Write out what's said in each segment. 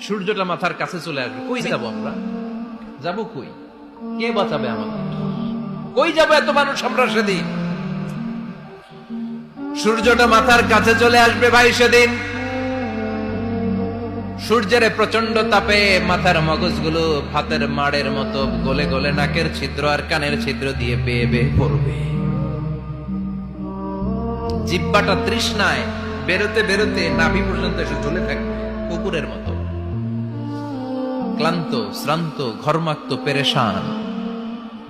সূর্যটা মাথার কাছে চলে আসবে। কই যাব আমরা? যাব কই? কে বাঁচাবে আমাদের? কই যাব এত মানুষ আমরা সেদিন? সূর্যটা মাথার কাছে চলে আসবে ভাই সেদিন। সূর্যের প্রচণ্ড তাপে মাথার মগজগুলো ভাতের মাড়ের মতো গলে গলে নাকের ছিদ্র আর কানের ছিদ্র দিয়ে বেয়ে বেয়ে পড়বে জিব্বাটা তৃষ্ণায় বেরোতে বেরোতে নাভি পর্যন্ত এসে ঝুলে থাকবে, কুকুরের মতো। ক্লান্ত, শ্রান্ত, ঘর্মাক্ত, পেরেশান।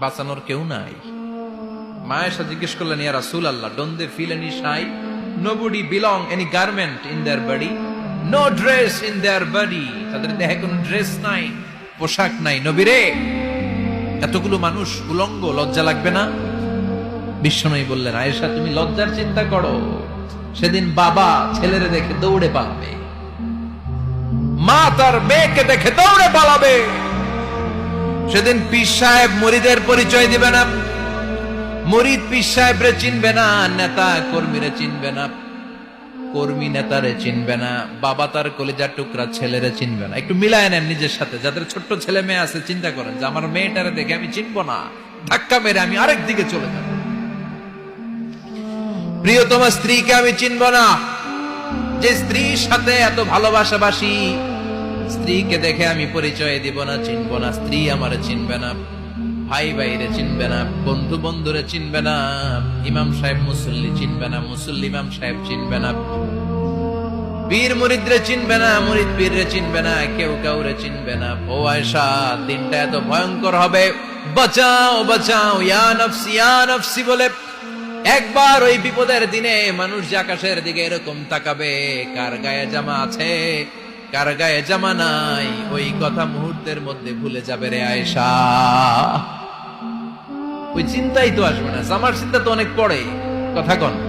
বাঁচানোর কেউ নাই। মায়েশা জিজ্ঞেস করলেন, ইয়া রাসূল আল্লাহ don't they feel any shy nobody belong any garment in their body no dress in their body তাদের দেহে কোনো ড্রেস নাই, পোশাক নাই, নবীরে? এতগুলো মানুষ উলঙ্গ, লজ্জা লাগবে না? বিশ্বনয়ী বললেন, আয়েশা, তুমি লজ্জার চিন্তা করো। সেদিন বাবা ছেলেরে দেখে দৌড়ে পালাবে। মা তার মেয়েকে দেখে দৌড়ে পালাবে। সেদিন পীর সাহেব মুরিদের পরিচয় দিবে না। মুরিদ পীর সাহেবরে চিনবে না, নেতা কর্মীরে চিনবে না, কর্মী নেতারে চিনবে না, বাবা তার কলিজার টুকরা ছেলেরে চিনবে না। একটু মিলায় নেন নিজের সাথে, যাদের ছোট্ট ছেলে মেয়ে আছে, চিন্তা করেন যে আমার মেয়েটারে দেখে আমি চিনবো না। ধাক্কা মেরে আমি আরেক দিকে চলে যাব। প্রিয়তম স্ত্রীকে আমি চিনব না। যে স্ত্রীর সাথে এত ভালোবাসাবাসি স্ত্রীকে দেখে আমি পরিচয় দিব না, চিনব না। স্ত্রী আমার চিনবে না, ভাই ভাইরে চিনবে না, বন্ধু বন্ধুরে চিনবে না, ইমাম সাহেব মুসল্লি চিনবে না, মুসল্লি ইমাম সাহেব চিনবে না। পীর মুরিদরে চিনবে না, মুরিদ পীররে চিনবে না, কেউ কাউরে চিনবে না। ও আয়সা দিনটা এত ভয়ঙ্কর হবে। বাঁচাও বাঁচাও, ইয়া নফসি ইয়া নফসি বলে একবার ওই বিপদের দিনে মানুষ যে আকাশের দিকে এরকম তাকাবে, কার গায়ে জামা আছে? কার গায়ে জামা নাই ওই কথা মুহূর্তের মধ্যে ভুলে যাবে রে আয়েশা। ওই চিন্তাই তো আসবে না, জামার চিন্তা তো অনেক পড়ে। কথা কন।